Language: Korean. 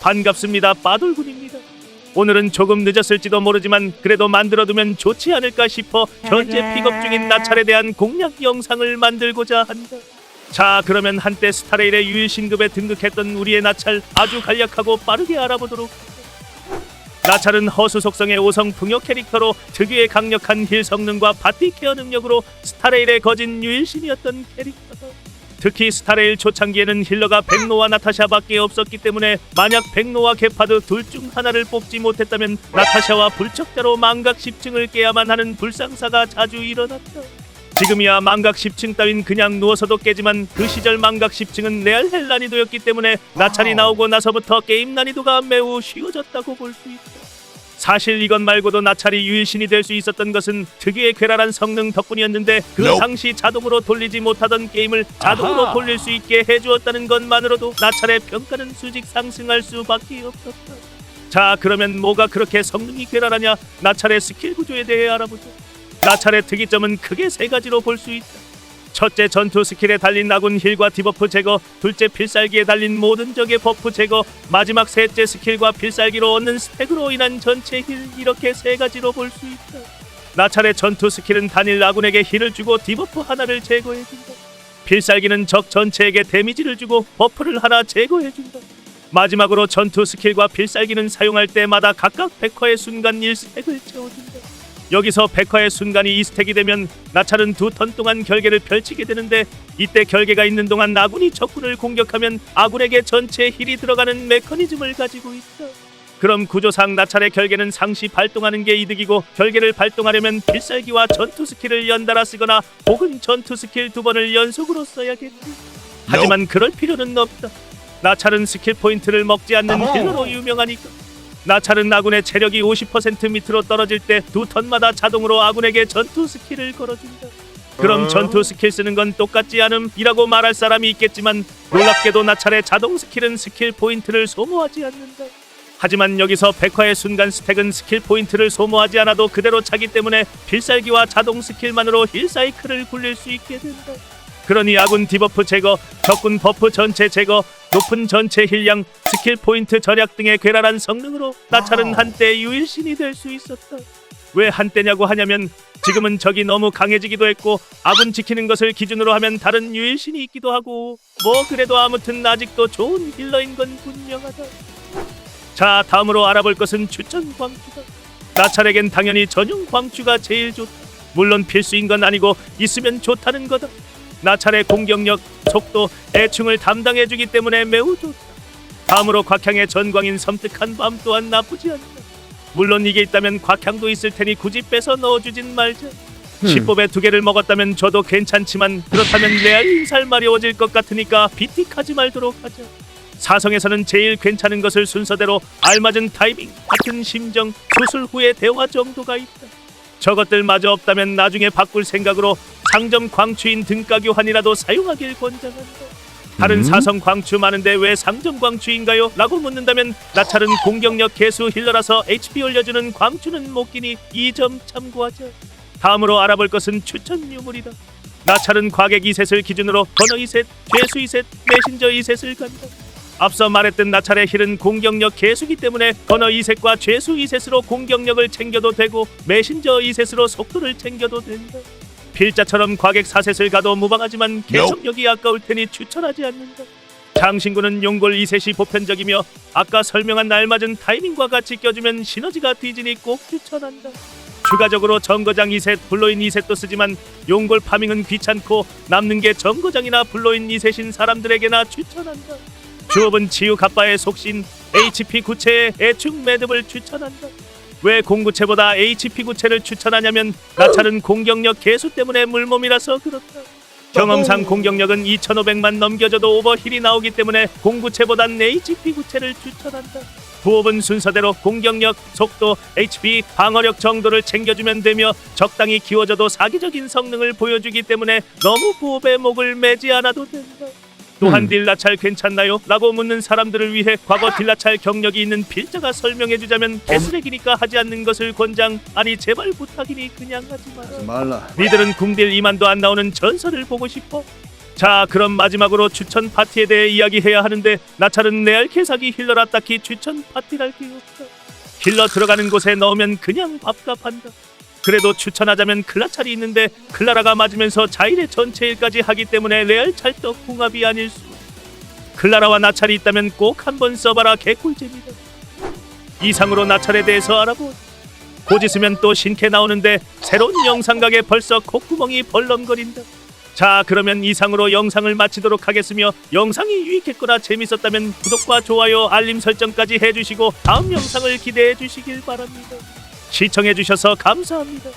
반갑습니다. 빠돌군입니다. 오늘은 조금 늦었을지도 모르지만 그래도 만들어두면 좋지 않을까 싶어 현재 픽업 중인 나찰에 대한 공략 영상을 만들고자 한다. 자 그러면 한때 스타레일의 유일 신급에 등극했던 우리의 나찰 아주 간략하고 빠르게 알아보도록 나찰은 허수 속성의 5성 풍요 캐릭터로 특유의 강력한 힐 성능과 바티 케어 능력으로 스타레일의 거진 유일신이었던 캐릭터다. 특히 스타레일 초창기에는 힐러가 백노와 나타샤밖에 없었기 때문에 만약 백노와 게파드 둘 중 하나를 뽑지 못했다면 나타샤와 불척대로 망각 10층을 깨야만 하는 불상사가 자주 일어났다. 지금이야 망각 10층 따윈 그냥 누워서도 깨지만 그 시절 망각 10층은 레알 헬 난이도였기 때문에 나찰이 나오고 나서부터 게임 난이도가 매우 쉬워졌다고 볼 수 있다. 사실 이것 말고도 나찰이 유일신이 될 수 있었던 것은 특유의 괴랄한 성능 덕분이었는데 그 Nope. 당시 자동으로 돌리지 못하던 게임을 자동으로 아하. 돌릴 수 있게 해주었다는 것만으로도 나찰의 평가는 수직 상승할 수밖에 없었다. 자 그러면 뭐가 그렇게 성능이 괴랄하냐 나찰의 스킬 구조에 대해 알아보죠. 나찰의 특이점은 크게 세 가지로 볼 수 있다. 첫째 전투 스킬에 달린 아군 힐과 디버프 제거, 둘째 필살기에 달린 모든 적의 버프 제거, 마지막 셋째 스킬과 필살기로 얻는 스택으로 인한 전체 힐 이렇게 세 가지로 볼 수 있다. 나찰의 전투 스킬은 단일 아군에게 힐을 주고 디버프 하나를 제거해준다. 필살기는 적 전체에게 데미지를 주고 버프를 하나 제거해준다. 마지막으로 전투 스킬과 필살기는 사용할 때마다 각각 백화의 순간 1스택을 채워준다. 여기서 백화의 순간이 2스택이 되면 나찰은 두 턴 동안 결계를 펼치게 되는데 이때 결계가 있는 동안 아군이 적군을 공격하면 아군에게 전체 힐이 들어가는 메커니즘을 가지고 있다. 그럼 구조상 나찰의 결계는 상시 발동하는 게 이득이고 결계를 발동하려면 필살기와 전투 스킬을 연달아 쓰거나 혹은 전투 스킬 두 번을 연속으로 써야겠지. 하지만 그럴 필요는 없다. 나찰은 스킬 포인트를 먹지 않는. 힐러로 유명하니까. 나찰은 아군의 체력이 50% 밑으로 떨어질 때 두 턴마다 자동으로 아군에게 전투 스킬을 걸어준다. 그럼 어? 전투 스킬 쓰는 건 똑같지 않음이라고 말할 사람이 있겠지만 놀랍게도 나찰의 자동 스킬은 스킬 포인트를 소모하지 않는다. 하지만 여기서 백화의 순간 스택은 스킬 포인트를 소모하지 않아도 그대로 차기 때문에 필살기와 자동 스킬만으로 힐 사이클을 굴릴 수 있게 된다. 그러니 아군 디버프 제거, 적군 버프 전체 제거, 높은 전체 힐량, 스킬 포인트 절약 등의 괴랄한 성능으로 나찰은 한때 유일신이 될 수 있었다. 왜 한때냐고 하냐면 지금은 적이 너무 강해지기도 했고 아군 지키는 것을 기준으로 하면 다른 유일신이 있기도 하고 뭐 그래도 아무튼 아직도 좋은 힐러인 건 분명하다. 자 다음으로 알아볼 것은 추천 광주다. 나찰에겐 당연히 전용 광주가 제일 좋다. 물론 필수인 건 아니고 있으면 좋다는 거다. 나찰의 공격력, 속도, 대충을 담당해주기 때문에 매우 좋다. 다음으로 곽향의 전광인 섬뜩한 밤 또한 나쁘지 않다. 물론 이게 있다면 곽향도 있을 테니 굳이 빼서 넣어주진 말자. 시법에 두 개를 먹었다면 저도 괜찮지만 그렇다면 레알 인살 마려워질 것 같으니까 비틱하지 말도록 하자. 사성에서는 제일 괜찮은 것을 순서대로 알맞은 타이밍, 같은 심정, 수술 후의 대화 정도가 있다. 저것들 마저 없다면 나중에 바꿀 생각으로 상점 광추인 등가 교환이라도 사용하길 권장한다. 다른 음? 사성 광추 많은데 왜 상점 광추인가요? 라고 묻는다면 나찰은 공격력 개수 힐러라서 HP 올려주는 광추는 못 끼니 이 점 참고하자. 다음으로 알아볼 것은 추천 유물이다. 나찰은 과객 2셋을 기준으로 번호 2셋, 죄수 2셋, 메신저 2셋을 간다. 앞서 말했던 나찰의 힐은 공격력 개수기 때문에 번호 2셋과 죄수 2셋으로 공격력을 챙겨도 되고 메신저 2셋으로 속도를 챙겨도 된다. 필자처럼 과객 4셋을 가도 무방하지만 개속력이 아까울 테니 추천하지 않는다. 장신구는 용골 2셋이 보편적이며 아까 설명한 알맞은 타이밍과 같이 껴주면 시너지가 뒤지니 꼭 추천한다. 추가적으로 정거장 2셋, 블로인 2셋도 쓰지만 용골 파밍은 귀찮고 남는 게 정거장이나 블로인 2셋인 사람들에게나 추천한다. 주업은 치유 갑바의 속신 HP 구체의 애축 매듭을 추천한다. 왜 공구체보다 HP 구체를 추천하냐면 나찰은 공격력 개수 때문에 물몸이라서 그렇다. 경험상 공격력은 2,500만 넘겨져도 오버힐이 나오기 때문에 공구체보단 HP 구체를 추천한다. 부업은 순서대로 공격력, 속도, HP, 방어력 정도를 챙겨주면 되며 적당히 키워져도 사기적인 성능을 보여주기 때문에 너무 부업에 목을 매지 않아도 된다. 또한 음. 딜라찰 괜찮나요? 라고 묻는 사람들을 위해 과거 딜라찰 경력이 있는 필자가 설명해주자면 개쓰레기니까 하지 않는 것을 권장 아니 제발 부탁이니 그냥 하지 마라 말라. 니들은 궁딜 2만도 안 나오는 전설을 보고 싶어? 자 그럼 마지막으로 추천 파티에 대해 이야기해야 하는데 나찰은 레알 개사기 힐러라 딱히 추천 파티랄 게 없다 힐러 들어가는 곳에 넣으면 그냥 밥값한다 그래도 추천하자면 클라찰이 있는데 클라라가 맞으면서 자일의 전체 일까지 하기 때문에 레알 찰떡 궁합이 아닐 수. 클라라와 나찰이 있다면 꼭 한번 써봐라 개꿀잼이다. 이상으로 나찰에 대해서 알아보. 곧 있으면 또 신캐 나오는데 새로운 영상각에 벌써 콧구멍이 벌렁거린다. 자 그러면 이상으로 영상을 마치도록 하겠으며 영상이 유익했거나 재밌었다면 구독과 좋아요 알림 설정까지 해주시고 다음 영상을 기대해 주시길 바랍니다 시청해 주셔서 감사합니다